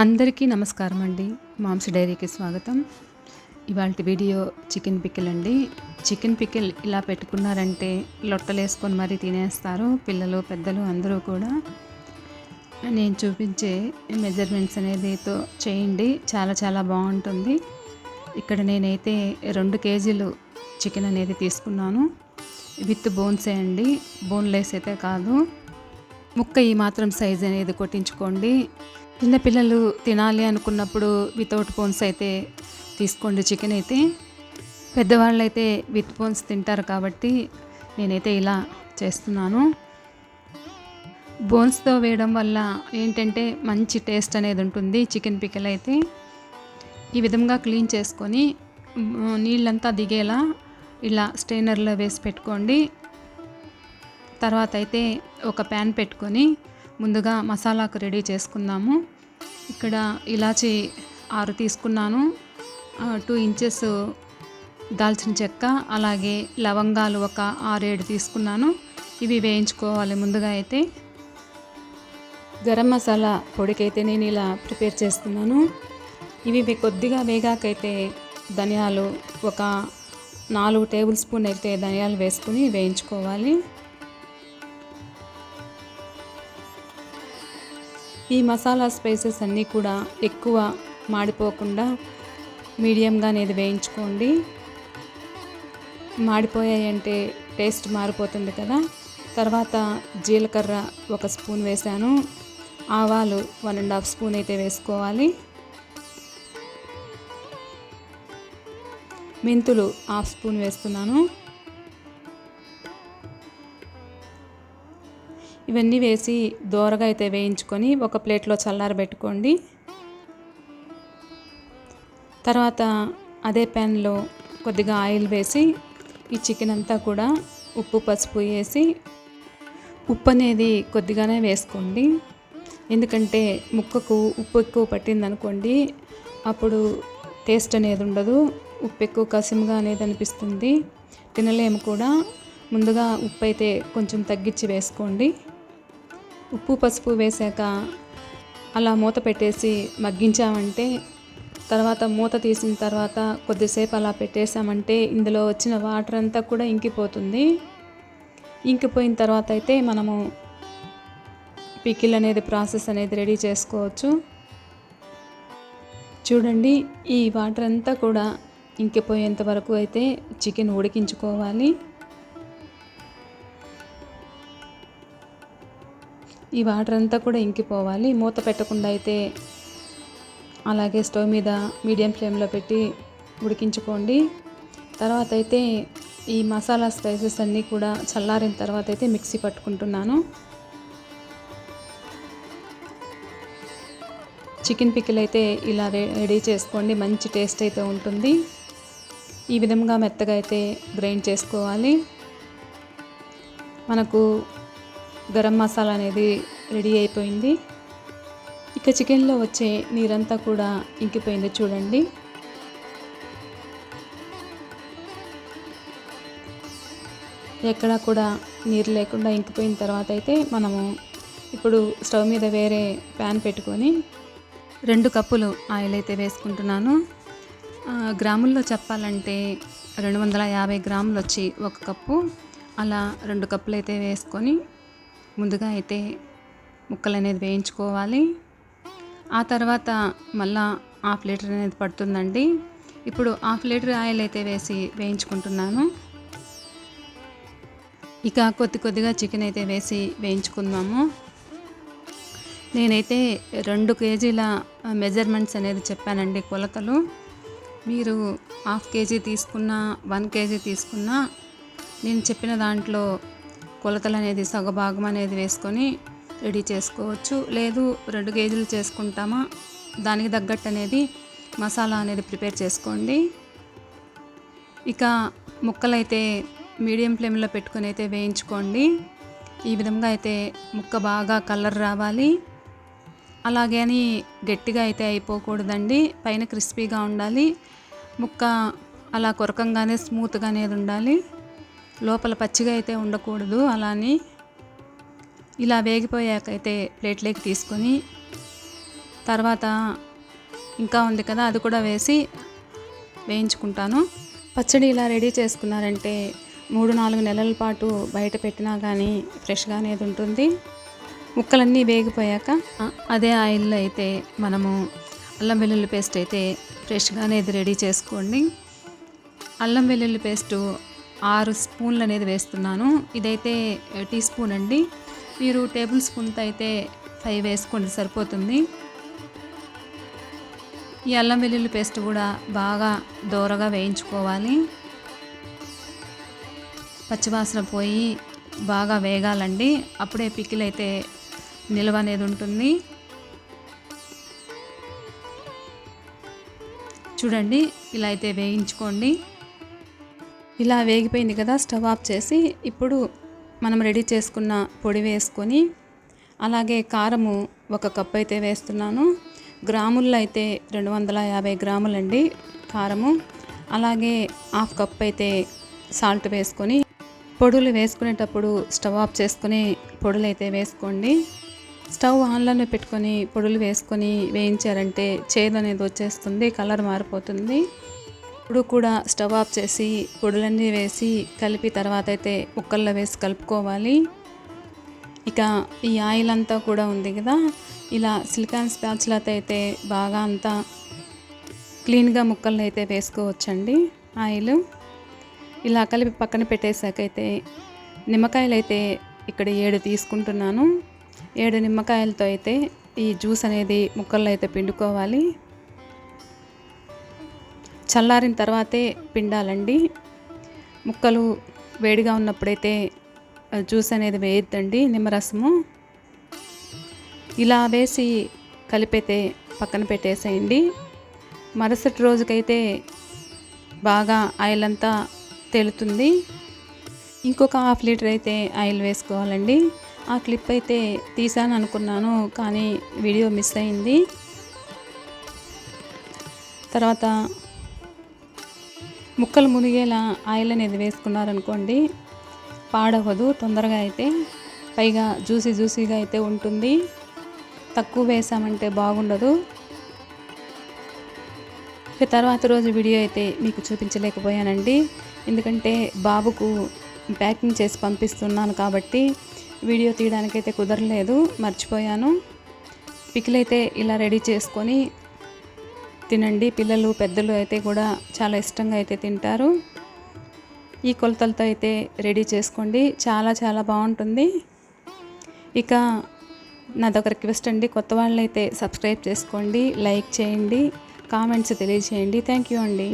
అందరికీ నమస్కారం అండి. మాంస డైరీకి స్వాగతం. ఇవాళ వీడియో చికెన్ పికిల్ అండి. చికెన్ పికిల్ ఇలా పెట్టుకున్నారంటే లొట్టలేసుకొని మరీ తినేస్తారు పిల్లలు పెద్దలు అందరూ కూడా. నేను చూపించే మెజర్మెంట్స్ అనేదితో చేయండి. చాలా చాలా బాగుంటుంది. ఇక్కడ నేనైతే రెండు కేజీలు చికెన్ అనేది తీసుకున్నాను. విత్ బోన్సే అండి. బోన్లెస్ అయితే కాదు. ముక్క ఈ మాత్రం సైజ్ అనేది కొట్టించుకోండి. చిన్నపిల్లలు తినాలి అనుకున్నప్పుడు వితౌట్ బోన్స్ అయితే తీసుకోండి చికెన్ అయితే. పెద్దవాళ్ళు అయితే విత్ బోన్స్ తింటారు కాబట్టి నేనైతే ఇలా చేస్తున్నాను. బోన్స్తో వేయడం వల్ల ఏంటంటే మంచి టేస్ట్ అనేది ఉంటుంది చికెన్ పిక్కల్ అయితే. ఈ విధంగా క్లీన్ చేసుకొని నీళ్ళంతా దిగేలా ఇలా స్ట్రైనర్లో వేసి పెట్టుకోండి. తర్వాత అయితే ఒక ప్యాన్ పెట్టుకొని ముందుగా మసాలాకు రెడీ చేసుకుందాము. ఇక్కడ ఇలాచి ఆరు తీసుకున్నాను. టూ ఇంచెస్ దాల్చిన చెక్క అలాగే లవంగాలు ఒక ఆరేడు తీసుకున్నాను. ఇవి వేయించుకోవాలి ముందుగా అయితే. గరం మసాలా పొడికైతే నేను ఇలా ప్రిపేర్ చేస్తున్నాను. ఇవి మీ కొద్దిగా వేగాకైతే ధనియాలు ఒక నాలుగు టేబుల్ స్పూన్ అయితే ధనియాలు వేసుకుని వేయించుకోవాలి. ఈ మసాలా స్పైసెస్ అన్నీ కూడా ఎక్కువ మాడిపోకుండా మీడియంగా అనేది వేయించుకోండి. మాడిపోయాయంటే టేస్ట్ మారిపోతుంది కదా. తర్వాత జీలకర్ర ఒక స్పూన్ వేసాను. ఆవాలు వన్ అండ్ హాఫ్ స్పూన్ అయితే వేసుకోవాలి. మెంతులు హాఫ్ స్పూన్ వేస్తున్నాను. ఇవన్నీ వేసి దోరగా అయితే వేయించుకొని ఒక ప్లేట్లో చల్లారబెట్టుకోండి. తర్వాత అదే ప్యాన్లో కొద్దిగా ఆయిల్ వేసి ఈ చికెన్ అంతా కూడా ఉప్పు పసుపు వేసి ఉప్పు అనేది కొద్దిగానే వేసుకోండి. ఎందుకంటే ముక్కకు ఉప్పు ఎక్కువ పట్టిందనుకోండి అప్పుడు టేస్ట్ అనేది ఉండదు. ఉప్పు ఎక్కువ కసిముగా అనేది అనిపిస్తుంది. తినలేము కూడా. ముందుగా ఉప్పు అయితే కొంచెం తగ్గించి వేసుకోండి. ఉప్పు పసుపు వేసాక అలా మూత పెట్టేసి మగ్గించామంటే తర్వాత మూత తీసిన తర్వాత కొద్దిసేపు అలా పెట్టేసామంటే ఇందులో వచ్చిన వాటర్ అంతా కూడా ఇంకిపోతుంది. ఇంకిపోయిన తర్వాత అయితే మనము పికిల్ అనేది ప్రాసెస్ అనేది రెడీ చేసుకోవచ్చు. చూడండి ఈ వాటర్ అంతా కూడా ఇంకిపోయేంత వరకు అయితే చికెన్ ఉడికించుకోవాలి. ఈ వాటర్ అంతా కూడా ఇంకిపోవాలి. మూత పెట్టకుండా అయితే అలాగే స్టవ్ మీద మీడియం ఫ్లేమ్లో పెట్టి ఉడికించుకోండి. తర్వాత అయితే ఈ మసాలా స్పైసెస్ అన్నీ కూడా చల్లారిన తర్వాత అయితే మిక్సీ పట్టుకుంటున్నాను. చికెన్ పికిల్ అయితే ఇలా రె- రెడీ చేసుకోండి. మంచి టేస్ట్ అయితే ఉంటుంది. ఈ విధంగా మెత్తగా అయితే గ్రైండ్ చేసుకోవాలి. మనకు గరం మసాలా అనేది రెడీ అయిపోయింది. ఇక చికెన్లో వచ్చే నీరంతా కూడా ఇంకిపోయింది చూడండి. ఎక్కడా కూడా నీరు లేకుండా ఇంకిపోయిన తర్వాత అయితే మనము ఇప్పుడు స్టవ్ మీద వేరే ప్యాన్ పెట్టుకొని రెండు కప్పులు ఆయిల్ అయితే వేసుకుంటున్నాను. గ్రాముల్లో చెప్పాలంటే రెండు వందల యాభై గ్రాములు వచ్చి ఒక కప్పు. అలా రెండు కప్పులు అయితే వేసుకొని ముందుగా అయితే ముక్కలు అనేది వేయించుకోవాలి. ఆ తర్వాత మళ్ళా హాఫ్ లీటర్ అనేది పడుతుందండి. ఇప్పుడు హాఫ్ లీటర్ ఆయిల్ అయితే వేసి వేయించుకుంటున్నాను. ఇక కొద్ది కొద్దిగా చికెన్ అయితే వేసి వేయించుకుందాము. నేనైతే రెండు కేజీల మెజర్మెంట్స్ అనేది చెప్పానండి కొలతలు. మీరు హాఫ్ కేజీ తీసుకున్నా వన్ కేజీ తీసుకున్నా నేను చెప్పిన దాంట్లో కొలతలు అనేది సగభాగం అనేది వేసుకొని రెడీ చేసుకోవచ్చు. లేదు రెండు కేజీలు చేసుకుంటామా? దానికి తగ్గట్టు అనేది మసాలా అనేది ప్రిపేర్ చేసుకోండి. ఇక ముక్కలైతే మీడియం ఫ్లేమ్లో పెట్టుకొని అయితే వేయించుకోండి. ఈ విధంగా అయితే ముక్క బాగా కలర్ రావాలి. అలాగే అని గట్టిగా అయితే అయిపోకూడదండి. పైన క్రిస్పీగా ఉండాలి. ముక్క అలా కొరకంగానే స్మూత్గా అనేది ఉండాలి. లోపల పచ్చిగా అయితే ఉండకూడదు అలానే ఇలా వేగిపోయాకైతే ప్లేట్లోకి తీసుకొని తర్వాత ఇంకా ఉంది కదా అది కూడా వేసి వేయించుకుంటాను. పచ్చడి ఇలా రెడీ చేసుకున్నారంటే మూడు నాలుగు నెలల పాటు బయట పెట్టినా కానీ ఫ్రెష్గా అనేది ఉంటుంది. ముక్కలన్నీ వేగిపోయాక అదే ఆయిల్లో అయితే మనము అల్లం వెల్లుల్లి పేస్ట్ అయితే ఫ్రెష్గా అనేది రెడీ చేసుకోండి. అల్లం వెల్లుల్లి పేస్టు ఆరు స్పూన్లు అనేది వేస్తున్నాను. ఇదైతే టీ స్పూన్ అండి. మీరు టేబుల్ స్పూన్తో అయితే ఫైవ్ వేసుకోండి సరిపోతుంది. ఈ అల్లం వెల్లుల్లి పేస్ట్ కూడా బాగా దోరగా వేయించుకోవాలి. పచ్చివాసన పోయి బాగా వేగాలండి. అప్పుడే పికిల్ అయితే నిల్వ అనేది ఉంటుంది. చూడండి ఇలా అయితే వేయించుకోండి. ఇలా వేగిపోయింది కదా స్టవ్ ఆఫ్ చేసి ఇప్పుడు మనం రెడీ చేసుకున్న పొడి వేసుకొని అలాగే కారము ఒక కప్ అయితే వేస్తున్నాను. గ్రాముల్లో అయితే రెండు వందల యాభై గ్రాములండి కారము. అలాగే హాఫ్ కప్ అయితే సాల్ట్ వేసుకొని పొడులు వేసుకునేటప్పుడు స్టవ్ ఆఫ్ చేసుకుని పొడులు అయితే వేసుకోండి. స్టవ్ ఆన్లోనే పెట్టుకొని పొడులు వేసుకొని వేయించారంటే చేదు అనేది వచ్చేస్తుంది కలర్ మారిపోతుంది. ఇప్పుడు కూడా స్టవ్ ఆఫ్ చేసి పొడులన్నీ వేసి కలిపి తర్వాత అయితే ముక్కల్లో వేసి కలుపుకోవాలి. ఇక ఈ ఆయిల్ అంతా కూడా ఉంది కదా ఇలా సిలికాన్ స్పాచ్లతో అయితే బాగా అంతా క్లీన్గా ముక్కలను అయితే వేసుకోవచ్చండి ఆయిల్. ఇలా కలిపి పక్కన పెట్టేశాకైతే నిమ్మకాయలు అయితే ఇక్కడ ఏడు తీసుకుంటున్నాను. ఏడు నిమ్మకాయలతో అయితే ఈ జ్యూస్ అనేది ముక్కల్లో అయితే పిండుకోవాలి. చల్లారిన తర్వాతే పిండాలండి. ముక్కలు వేడిగా ఉన్నప్పుడైతే జ్యూస్ అనేది వేయొద్దండి నిమ్మరసము. ఇలా వేసి కలిపితే పక్కన పెట్టేసేయండి. మరుసటి రోజుకైతే బాగా ఆయిల్ అంతా తేలుతుంది. ఇంకొక హాఫ్ లీటర్ అయితే ఆయిల్ వేసుకోవాలండి. ఆ క్లిప్ అయితే తీసాను అనుకున్నాను కానీ వీడియో మిస్ అయింది. తర్వాత ముక్కలు మునిగేలా ఆయిల్ అనేది వేసుకున్నారనుకోండి పాడవదు తొందరగా అయితే పైగా జ్యూసీ జ్యూసీగా అయితే ఉంటుంది. తక్కువ వేసామంటే బాగుండదు. ఇక తర్వాత రోజు వీడియో అయితే మీకు చూపించలేకపోయానండి. ఎందుకంటే బాబుకు ప్యాకింగ్ చేసి పంపిస్తున్నాను కాబట్టి వీడియో తీయడానికైతే కుదరలేదు మర్చిపోయాను. పికిలైతే ఇలా రెడీ చేసుకొని తినండి. పిల్లలు పెద్దలు అయితే కూడా చాలా ఇష్టంగా అయితే తింటారు. ఈ కొలతలతో అయితే రెడీ చేసుకోండి. చాలా చాలా బాగుంటుంది. ఇక నాదొక రిక్వెస్ట్ అండి. కొత్త వాళ్ళైతే సబ్స్క్రైబ్ చేసుకోండి. లైక్ చేయండి. కామెంట్స్ తెలియజేయండి. థ్యాంక్ యూ అండి.